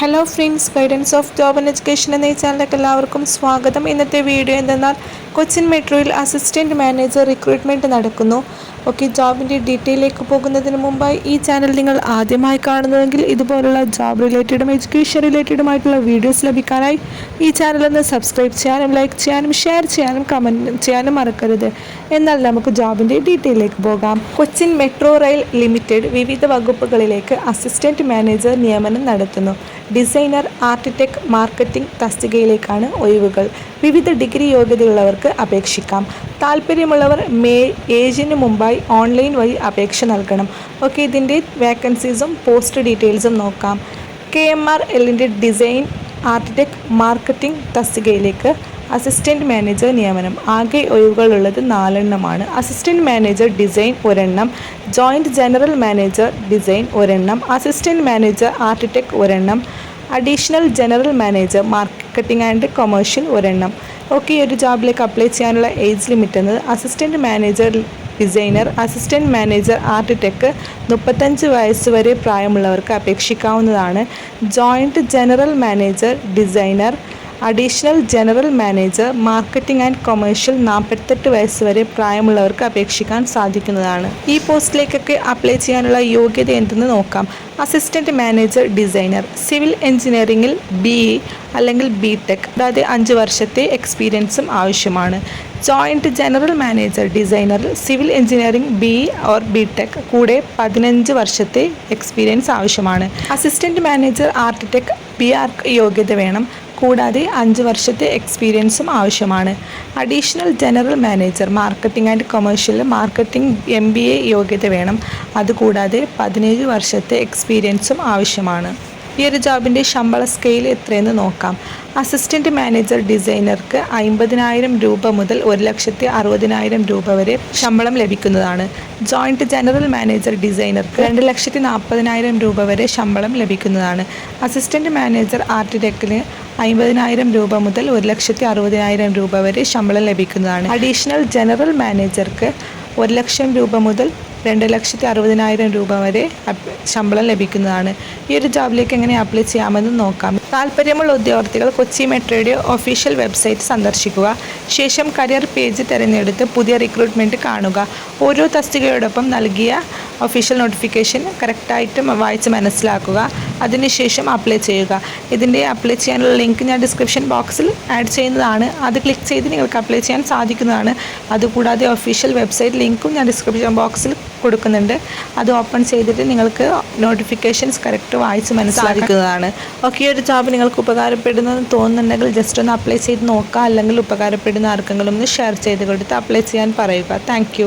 Hello friends guidance of job and education എന്ന ഈ ചാനലിലേക്ക് എല്ലാവർക്കും സ്വാഗതം. ഇന്നത്തെ വീഡിയോ എന്തെന്നാൽ കൊച്ചിൻ മെട്രോയിൽ അസിസ്റ്റന്റ് മാനേജർ റിക്രൂട്ട്മെന്റ് നടക്കുന്നു. ഓക്കെ ജോബിന്റെ ഡീറ്റെയിലേക്ക് പോകുന്നതിന് മുമ്പായി ഈ ചാനൽ നിങ്ങൾ ആദ്യമായി കാണുന്നതെങ്കിൽ ഇതുപോലുള്ള ജോബ് റിലേറ്റഡും എഡ്യൂക്കേഷൻ റിലേറ്റഡുമായിട്ടുള്ള വീഡിയോസ് ലഭിക്കാനായി ഈ ചാനൽ ഒന്ന് സബ്സ്ക്രൈബ് ചെയ്യാനും ലൈക്ക് ചെയ്യാനും ഷെയർ ചെയ്യാനും കമന്റ് ചെയ്യാനും മറക്കരുത്. എന്നാൽ നമുക്ക് ജോബിന്റെ ഡീറ്റെയിലേക്ക് പോകാം. കൊച്ചിൻ മെട്രോ റെയിൽ ലിമിറ്റഡ് വിവിധ വകുപ്പുകളിലേക്ക് അസിസ്റ്റന്റ് മാനേജർ നിയമനം നടത്തുന്നു. ഡിസൈനർ ആർക്കിടെക്ട് മാർക്കറ്റിംഗ് തസ്തികയിലേക്കാണ് ഒഴിവുകൾ. വിവിധ ഡിഗ്രി യോഗ്യതയുള്ളവർക്ക് അപേക്ഷിക്കാം. താല്പര്യമുള്ളവർ മേ ഏജിന് മുമ്പായി ഓൺലൈൻ വഴി അപേക്ഷ നൽകണം. ഓക്കെ ഇതിന്റെ വേക്കൻസീസും പോസ്റ്റ് ഡീറ്റെയിൽസും നോക്കാം. കെ എം ആർ എല്ലിന്റെ ഡിസൈൻ ആർക്കിടെക്ട് മാർക്കറ്റിംഗ് തസ്തികയിലേക്ക് അസിസ്റ്റന്റ് മാനേജർ നിയമനം. ആകെ ഒഴിവുകളുള്ളത് നാലെണ്ണമാണ്. അസിസ്റ്റന്റ് മാനേജർ ഡിസൈൻ ഒരെണ്ണം ജോയിന്റ് ജനറൽ മാനേജർ ഡിസൈൻ ഒരെണ്ണം അസിസ്റ്റന്റ് മാനേജർ ആർക്കിടെക്ട് ഒരെണ്ണം additional general manager marketing and commercial ഒരെണ്ണം. ഓക്കെ ഈ ഒരു ജോബിലേക്ക് അപ്ലൈ ചെയ്യാനുള്ള ഏജ് ലിമിറ്റ് എന്നത് assistant manager designer assistant manager architect മുപ്പത്തഞ്ച് വയസ്സ് വരെ പ്രായമുള്ളവർക്ക് അപേക്ഷിക്കാവുന്നതാണ്. Joint general manager designer additional general manager marketing and commercial നാൽപ്പത്തെട്ട് വയസ്സ് വരെ പ്രായമുള്ളവർക്ക് അപേക്ഷിക്കാൻ സാധിക്കുന്നതാണ്. ഈ പോസ്റ്റിലേക്കൊക്കെ അപ്ലൈ ചെയ്യാനുള്ള യോഗ്യത എന്തെന്ന് നോക്കാം. അസിസ്റ്റന്റ് മാനേജർ ഡിസൈനർ സിവിൽ എഞ്ചിനീയറിംഗിൽ ബി അല്ലെങ്കിൽ ബി ടെക് അതായത് അഞ്ച് വർഷത്തെ എക്സ്പീരിയൻസും ആവശ്യമാണ്. Joint general manager ഡിസൈനറിൽ civil engineering B or B tech കൂടെ പതിനഞ്ച് വർഷത്തെ എക്സ്പീരിയൻസ് ആവശ്യമാണ്. Assistant manager architect B arch യോഗ്യത വേണം. കൂടാതെ അഞ്ച് വർഷത്തെ എക്സ്പീരിയൻസും ആവശ്യമാണ്. Additional general manager marketing and commercial marketing M B A യോഗ്യത വേണം. അതുകൂടാതെ പതിനേഴ് വർഷത്തെ എക്സ്പീരിയൻസും ആവശ്യമാണ്. ഈ ഒരു ജോബിന്റെ ശമ്പള സ്കെയിൽ എത്രയെന്ന് നോക്കാം. അസിസ്റ്റന്റ് മാനേജർ ഡിസൈനർക്ക് അമ്പതിനായിരം രൂപ മുതൽ ഒരു ലക്ഷത്തി അറുപതിനായിരം രൂപ വരെ ശമ്പളം ലഭിക്കുന്നതാണ്. ജോയിന്റ് ജനറൽ മാനേജർ ഡിസൈനർക്ക് രണ്ട് ലക്ഷത്തി നാൽപ്പതിനായിരം രൂപ വരെ ശമ്പളം ലഭിക്കുന്നതാണ്. അസിസ്റ്റന്റ് മാനേജർ ആർട്ടിടെക്റ്റിന് അമ്പതിനായിരം രൂപ മുതൽ ഒരു ലക്ഷത്തി അറുപതിനായിരം രൂപ വരെ ശമ്പളം ലഭിക്കുന്നതാണ്. അഡീഷണൽ ജനറൽ മാനേജർക്ക് ഒരു ലക്ഷം രൂപ മുതൽ രണ്ട് ലക്ഷത്തി അറുപതിനായിരം രൂപ വരെ ശമ്പളം ലഭിക്കുന്നതാണ്. ഈ ഒരു ജോബിലേക്ക് എങ്ങനെ അപ്ലൈ ചെയ്യാമെന്ന് നോക്കാം. താല്പര്യമുള്ള ഉദ്യോഗാർത്ഥികൾ കൊച്ചി മെട്രോയുടെ ഒഫീഷ്യൽ വെബ്സൈറ്റ് സന്ദർശിക്കുക. ശേഷം കരിയർ പേജ് തിരഞ്ഞെടുത്ത് പുതിയ റിക്രൂട്ട്മെന്റ് കാണുക. ഓരോ തസ്തികയോടൊപ്പം നൽകിയ ഒഫീഷ്യൽ നോട്ടിഫിക്കേഷൻ കറക്റ്റായിട്ട് വായിച്ച് മനസ്സിലാക്കുക. അതിനുശേഷം അപ്ലൈ ചെയ്യുക. ഇതിന്റെ അപ്ലൈ ചെയ്യാനുള്ള ലിങ്ക് ഞാൻ ഡിസ്ക്രിപ്ഷൻ ബോക്സിൽ ആഡ് ചെയ്യുന്നതാണ്. അത് ക്ലിക്ക് ചെയ്ത് നിങ്ങൾക്ക് അപ്ലൈ ചെയ്യാൻ സാധിക്കുന്നതാണ്. അതുകൂടാതെ ഒഫീഷ്യൽ വെബ്സൈറ്റ് ലിങ്കും ഞാൻ ഡിസ്ക്രിപ്ഷൻ ബോക്സിൽ കൊടുക്കുന്നുണ്ട്. അത് ഓപ്പൺ ചെയ്തിട്ട് നിങ്ങൾക്ക് നോട്ടിഫിക്കേഷൻസ് കറക്റ്റ് വായിച്ച് മനസ്സിലാക്കുന്നതാണ് ഓക്കെ ഒരു ജോബ് നിങ്ങൾക്ക് ഉപകാരപ്പെടുന്നതെന്ന് തോന്നുന്നുണ്ടെങ്കിൽ ജസ്റ്റ് ഒന്ന് അപ്ലൈ ചെയ്ത് നോക്കുക. അല്ലെങ്കിൽ ഉപകാരപ്പെടുന്ന ആർക്കെങ്കിലും ഒന്ന് ഷെയർ ചെയ്ത് കൊടുത്ത് അപ്ലൈ ചെയ്യാൻ പറയുക. താങ്ക്